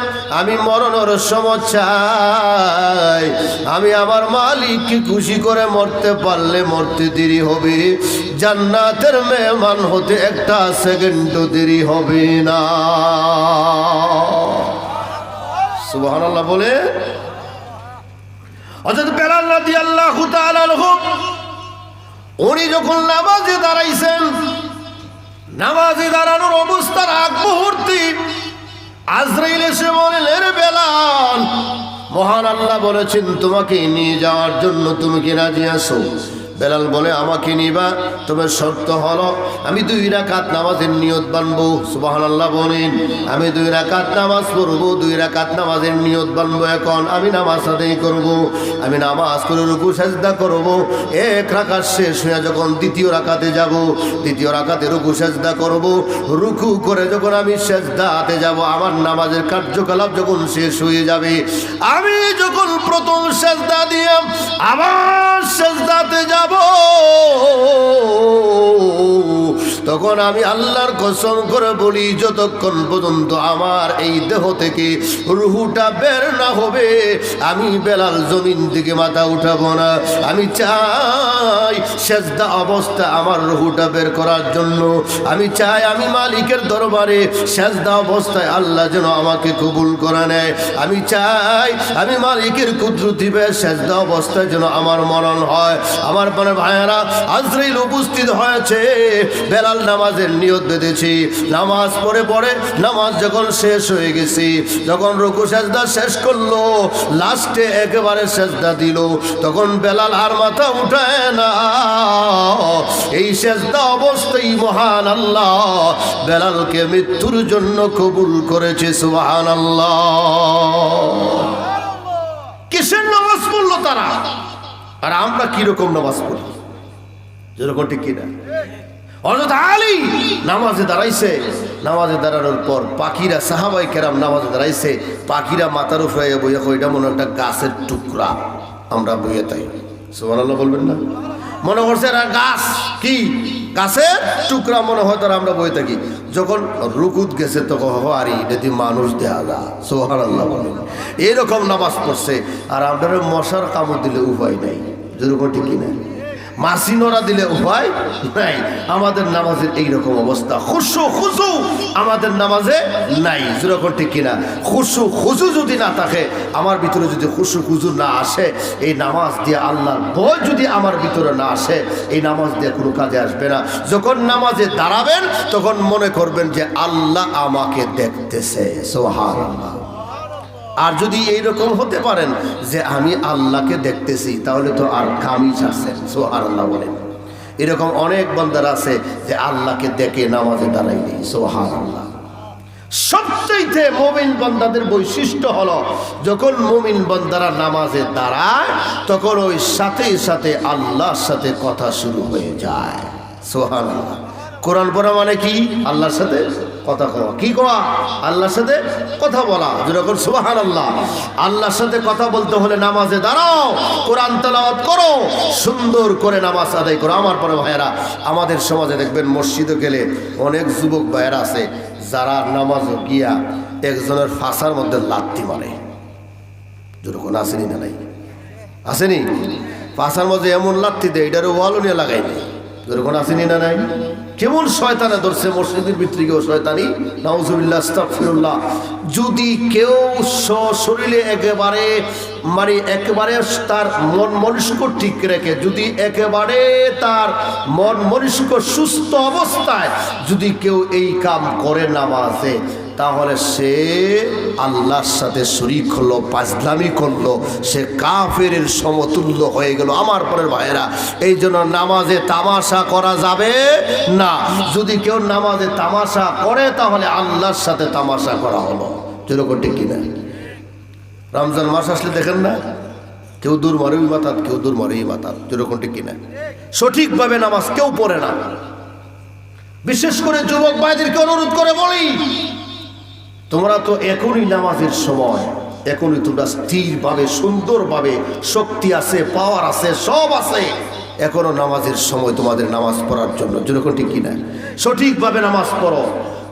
বলে আমি মরণের চাই। আমি আমার মালিককে খুশি করে মরতে পারলে মরতে দেরি হবে। জান্নাতের মেহমান হতে একটা সেকেন্ডও দেরি হবে না। সুবহানাল্লাহ বলে অর্থাৎ বেলাল তাআলা আনহু, উনি যখন নামাজে দাঁড়াইছেন, নামাজে দাঁড়ানোর অবস্থার আগ মুহূর্তে আজরাইল এসে বললেন বেলাল। মহান আল্লাহ বলেছেন, তোমাকে নিয়ে যাওয়ার জন্য তুমি কি রাজি আসো বেলাল বলে, আমাকে নিবা তোমার শর্ত হলো, আমি দুই রাকাত নামাজের নিয়ত বানবো। সুবাহান আল্লাহ বলেন, আমি দুই রাকাত নামাজ পড়ব, দুই রাকাত নামাজের নিয়ত বানবো এখন। আমি নামাজ আদায় করব, আমি নামাজ করে রুকু, সেজদা করব। এক রাকাত শেষ হয়ে যখন দ্বিতীয় রাকাতে যাব, দ্বিতীয় রাকাতে রুকু, সেজদা করব। রুকু করে যখন আমি সেজদাতে যাব, আমার নামাজের কার্যকলাপ যখন শেষ হয়ে যাবে, আমি যখন প্রথম সেজদা দিয়ে আবার সেজদাতে যাব যাব তখন আমি আল্লাহর কসম করে বলি, যতক্ষণ পর্যন্ত আমার এই দেহ থেকে রুহুটা বের না হবে, আমি বেলাল জমিন দিকে মাথা উঠাবো না। আমি চাই সেজদা অবস্থা আমার রুহুটা বের করার জন্য। আমি চাই আমি মালিকের দরবারে সেজদা অবস্থায় আল্লাহ যেন আমাকে কবুল করে নেয়। আমি চাই আমি মালিকের কুদরতি বে সেজদা অবস্থায় যেন আমার মরণ হয়। আমার পরে ভাইয়েরা, আজরাইল উপস্থিত হয়েছে। বেলাল নামাজের নিয়ত বেঁধেছি। নামাজ পড়ে পড়ে নামাজ যখন শেষ হয়ে গেছি, যখন রুকু সেজদা শেষ করল, লাস্টে একেবারে সেজদা দিল। তখন বেলাল আর মাথা উঠায় না। এই সেজদা অবস্থায় মহান আল্লাহ। বেলালকে মৃত্যুর জন্য কবুল করেছে সুবহান আল্লাহ কিসের নামাজ পড়ল তারা? আর আমরা কীরকম নামাজ পড়ি? যেরকম ঠিক কিনা? অযথা আলী নামাজে দাঁড়াইছে। নামাজে দাঁড়ানোর পর পাখিরা সাহাবাই কেরাম নামাজে দাঁড়াইছে। পাখিরা মাথার উপরে বইয়া এটা মনে একটা গাছের টুকরা। আমরা বইয়ে তাই। সুবহানাল্লাহ বলবেন না? মনে করছে এরা গাছ কি? গাছের টুকরা মনে হয় তারা আমরা বয়ে থাকি। যখন রুকুত গেছে, তখন আরে, এটা মানুষ দেয়া যা। সোহান আল্লাহ বলেন এরকম নামাজ পড়ছে। আর আপনার মশার কামড় দিলে উপায় নাই। যেরকম ঠিকই কিনা? মাসি নড়া দিলে উপায় নাই। আমাদের নামাজের এইরকম অবস্থা। খুশু খুশু, আমাদের নামাজে নাই। যেরকম ঠিক কিনা? খুশু খুশু যদি না থাকে, আমার ভিতরে যদি খুশু খুশু না আসে, এই নামাজ দিয়ে আল্লাহর ভয় যদি আমার ভিতরে না আসে, এই নামাজ দিয়ে কোনো কাজে আসবে না। যখন নামাজে দাঁড়াবেন, তখন মনে করবেন যে আল্লাহ আমাকে দেখতেছে। সোহার আল্লাহ আর যদি এইরকম হতে পারেন যে আমি আল্লাহকে দেখতেছি, তাহলে তো আর কামিজ আছেন সোহার আল্লাহ বলেন। এরকম অনেক বন্দার আছে যে আল্লাহকে দেখে নামাজে দাঁড়াইনি সোহার আল্লাহ সবচাইতে মোমিন বন্দাদের বৈশিষ্ট্য হলো, যখন মোমিন বন্দারা নামাজে দাঁড়ায়, তখন ওই সাথে সাথে আল্লাহর সাথে কথা শুরু হয়ে যায় সোহান আল্লাহ কোরআন পড়া মানে কি? আল্লাহর সাথে? কথা কওয়া। কি কওয়া? আল্লাহর সাথে কথা বলা। যেরকম সুবাহান আল্লাহ আল্লাহর সাথে কথা বলতে হলে নামাজে দাঁড়াও, কোরআন তেলাওয়াত করো, সুন্দর করে নামাজ আদায় করো। আমার পরে ভাইয়েরা, আমাদের সমাজে দেখবেন মসজিদে গেলে অনেক যুবক ভাইয়েরা আছে, যারা নামাজ গিয়া একজনের ফাঁসার মধ্যে লাত্তি মারে। যেরকম আসেনি না নাই? আসেনি? ফাঁসার মধ্যে এমন লাত্তি দেয় এটারও ওয়ালও নিয়ে লাগাইনি যেরকম আসেনি না নাই? কেমন শয়তানে ধরছে মসজিদের ভিতরে কেউ শয়তানি? আস্তাগফিরুল্লাহ। যদি কেউ শরীরে একেবারে মানে একেবারে তার মন মনস্ক ঠিক রেখে, যদি একেবারে তার মন মনস্ক সুস্থ অবস্থায় যদি কেউ এই কাম করে নামাজে তাহলে সে আল্লাহর সাথে শরিক হলো পাজলামি করল, সে কাফের সমতুল্য হয়ে গেল। আমার পরের ভাইয়েরা, এই জন্য নামাজে তামাশা করা যাবে না। যদি কেউ নামাজে তামাশা করে, তাহলে আল্লাহর সাথে তামাশা করা হলো। যেরকম ঠিক কিনা? রমজান মাস আসলে দেখেন না? কেউ দূর মারেই মাতাত কেউ দূর মারেই মাতাত যেরকম ঠিক কিনা? সঠিকভাবে নামাজ কেউ পড়ে না। বিশেষ করে যুবক ভাইদেরকে অনুরোধ করে বলি তোমরা তো এখনই নামাজের সময়। এখনই তোমরা স্থিরভাবে, সুন্দরভাবে শক্তি আছে পাওয়ার আছে, সব আছে। এখনও নামাজের সময় তোমাদের নামাজ পড়ার জন্য। যেরকম ঠিক কিনা? সঠিকভাবে নামাজ পড়ো।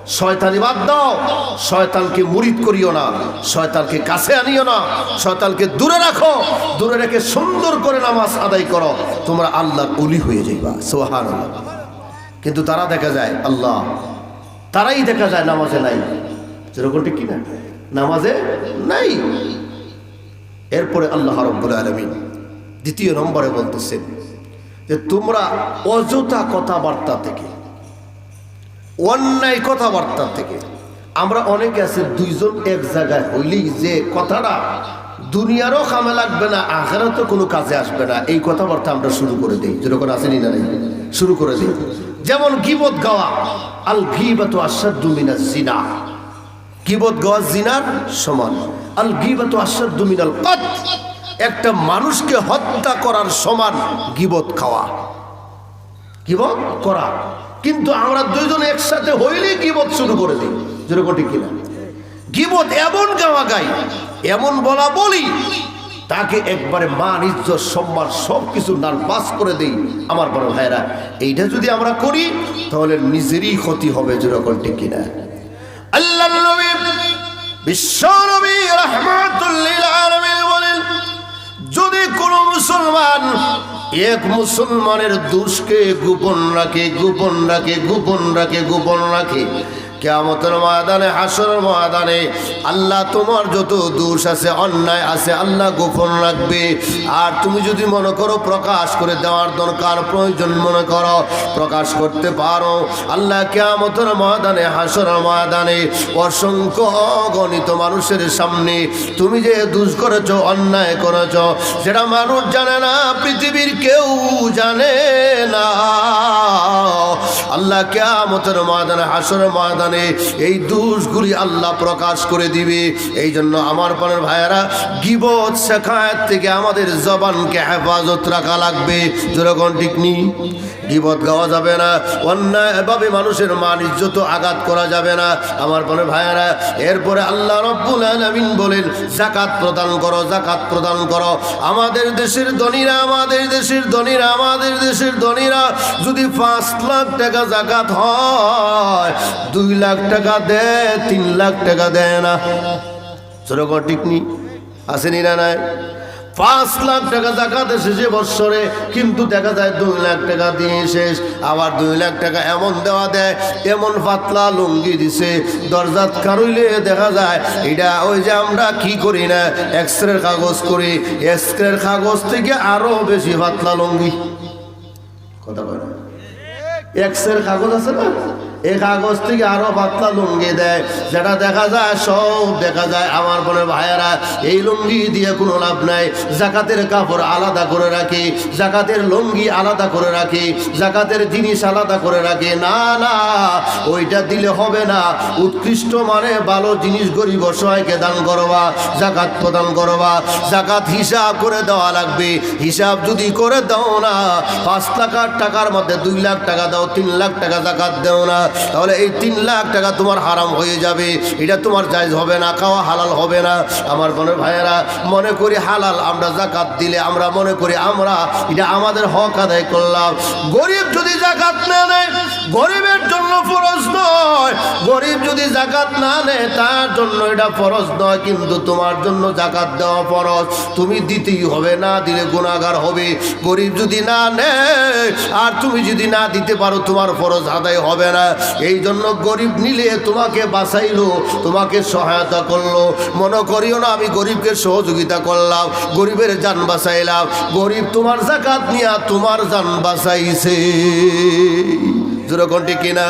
শয়তানি বাদ দাও। শয়তানকে মুরিদ করিও না। শয়তানকে কাছে আনিও না। শয়তানকে দূরে রাখো। দূরে রেখে সুন্দর করে নামাজ আদায় করো। তোমরা আল্লাহর অলি হয়ে যাইবা। সোহান কিন্তু তারা দেখা যায়, আল্লাহ, তারাই দেখা যায় নামাজে নাই। যেরকমটি কিনা নামাজে নাই। এরপরে আল্লাহ রব্বুল আলমিন দ্বিতীয় নম্বরে বলতেছেন যে, তোমরা অযথা কথাবার্তা থেকে, অন্যায় কথাবার্তা থেকে, আমরা অনেকে আছে, দুইজন এক জায়গায় হইলেই যে কথাটা দুনিয়ারও কামে লাগবে না, আখেরাতেও কোনো কাজে আসবে না, এই কথাবার্তা আমরা শুরু করে দিই। যেরকম আসেনি না নাই? শুরু করে দিই। যেমন গিবত গাওয়া আল গিবাত মিনাজ জিনা গিবত গাওয়া জিনার সমান। আল গিবাত আসাদু মিনাল কত একটা মানুষকে হত্যা করার সমান গিবত খাওয়া। গিবত করা। কিন্তু আমরা দুইজন একসাথে হইলেই গিবত শুরু করে দিই। যেরকম ঠিক কিনা? গিবত এমন গাওয়া গাই, এমন বলা বলি, তাকে একবারে মান, ইজ্জত, সম্মান সব কিছু নালপাস করে দেই আমার বড় ভাইরা এইটা যদি আমরা করি, তাহলে নিজেরই ক্ষতি হবে যেরকম ঠিক কিনা? আল্লাহ বলেন, যদি কোনো মুসলমান এক মুসলমানের দুষ্কে গোপন রাখে গোপন রাখে গোপন রাখে গোপন রাখে কেমতের ময়দানে হাসর ময়দানে আল্লাহ তোমার যত দোষ আছে, অন্যায় আছে, আল্লাহ গোপন রাখবে। আর তুমি যদি মনে করো প্রকাশ করে দেওয়ার দরকার, প্রয়োজন মনে করো, প্রকাশ করতে পারো। আল্লাহ কেমতের ময়দানে হাসর ময়দানে অসংখ্য অগণিত মানুষের সামনে তুমি যে দুষ করেছ, অন্যায় করেছ, সেটা মানুষ জানে না, পৃথিবীর কেউ জানে না। আল্লাহ কেমতের ময়দানে হাসর ময়দানে এই দোষগুলি আল্লাহ প্রকাশ করে দিবে। এই জন্য আমার পরের ভাইয়েরা, গিবত শেখায়ের থেকে আমাদের জবানকে হেফাজত রাখা লাগবে। যেরকম টিকনি গিবত গাওয়া যাবে না অন্যায় এভাবে মানুষের মান ইজ্জত আঘাত করা যাবে না। আমার পরে ভাইয়েরা, এরপরে আল্লাহ রব্বুল আলামিন বলেন জাকাত প্রদান করো জাকাত প্রদান করো। আমাদের দেশের ধনীরা, আমাদের দেশের ধনীরা, আমাদের দেশের ধনীরা, যদি পাঁচ লাখ টাকা জাকাত হয়, দুই লাখ টাকা দেয়, তিন লাখ টাকা দেয় না। সেরকম ঠিক নি আসেনি না নাই? পাঁচ লাখ টাকা জাকাত এসেছে বৎসরে, কিন্তু দেখা যায় দুই লাখ টাকা দিয়ে শেষ। আবার দুই লাখ টাকা এমন দেওয়া দেয়, এমন পাতলা লুঙ্গি দিছে দরজাত কারুইলে দেখা যায়, এটা ওই যে আমরা কি করি না এক্সরের কাগজ করি এক্সরের কাগজ থেকে আরও বেশি পাতলা লুঙ্গি। কথা বলে এক্সের কাগজ আছে না? এই কাগজ থেকে আরও পাতলা লুঙ্গি দেয়। যেটা দেখা যায়, সব দেখা যায় আমার বোনের ভাইয়েরা। এই লুঙ্গি দিয়ে কোনো লাভ নাই। জাকাতের কাপড় আলাদা করে রাখি, জাকাতের লুঙ্গি আলাদা করে রাখি, জাকাতের জিনিস আলাদা করে রাখি। না না, ওইটা দিলে হবে না। উৎকৃষ্ট মানে ভালো জিনিস গরিব অসহায়কে দান করবা, জাকাত প্রদান করবা। জাকাত হিসাব করে দেওয়া লাগবে। হিসাব যদি করে দাও না, পাঁচ লাখ টাকার মধ্যে দুই লাখ টাকা দাও, তিন লাখ টাকা জাকাত দেও না। তাহলে এই তিন লাখ টাকা তোমার হারাম হয়ে যাবে। এটা তোমার জায়জ হবে না, খাওয়া হালাল হবে না। আমার বোনের ভাইয়েরা, মনে করি হালাল, আমরা জাকাত দিলে আমরা মনে করি আমরা এটা আমাদের হক আদায় করলাম। গরিব যদি জাকাত না নেয়, গরিবের জন্য ফরজ নয়। গরিব যদি জাকাত না নেয়, তার জন্য এটা ফরজ নয়, কিন্তু তোমার জন্য জাকাত দেওয়া ফরজ। তুমি দিতেই হবে, না দিলে গুণাগার হবে। গরিব যদি না নেয়, আর তুমি যদি না দিতে পারো, তোমার ফরজ আদায় হবে না। এই জন্য গরিব নিলে তোমাকে বাঁচাইলো, তোমাকে সহায়তা করল। মনে করিও না, আমি গরিবকে সহযোগিতা করলাম, গরিবের যান বাঁচাইলাম। গরিব তোমার জাকাত নিয়া তোমার যান বাঁচাইছে। যেরকম কিনা?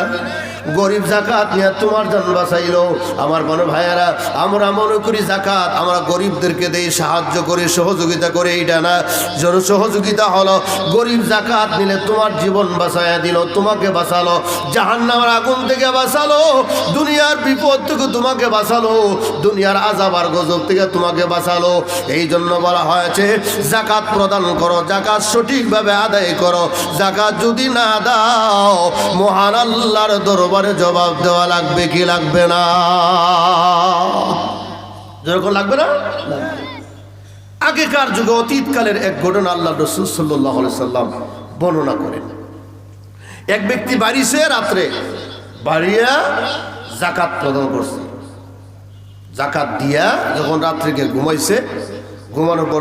গরিব জাকাত নিয়ে তোমার জান বাঁচাইলো। আমার মনে ভাইয়ারা, আমরা মনে করি জাকাত আমরা গরিবদেরকে দেই, সাহায্য করে, সহযোগিতা করে, এইটা না। জন সহযোগিতা হলো, গরিব জাকাত নিলে তোমার জীবন বাঁচাইয়া দিল, তোমাকে বাঁচালো, জাহান্নামের আগুন থেকে বাঁচালো, দুনিয়ার বিপদ থেকে তোমাকে বাঁচালো, দুনিয়ার আজাব আর গজব থেকে তোমাকে বাঁচালো। এই জন্য বলা হয়েছে, জাকাত প্রদান করো, জাকাত সঠিকভাবে আদায় করো। জাকাত যদি না দাও, মহান আল্লাহর দরবারে জবাব দেওয়া লাগবে কি লাগবে না? যেরকম লাগবে না? আগেকার যুগে, অতীতকালের এক ঘটনা আল্লাহ রসুল সাল্লাহ সাল্লাম বর্ণনা করেন। এক ব্যক্তি বাড়িছে রাত্রে, বাড়িয়া জাকাত প্রদান করছে। জাকাত দিয়া যখন রাত্রিকে ঘুমাইছে, ঘুমানোর পর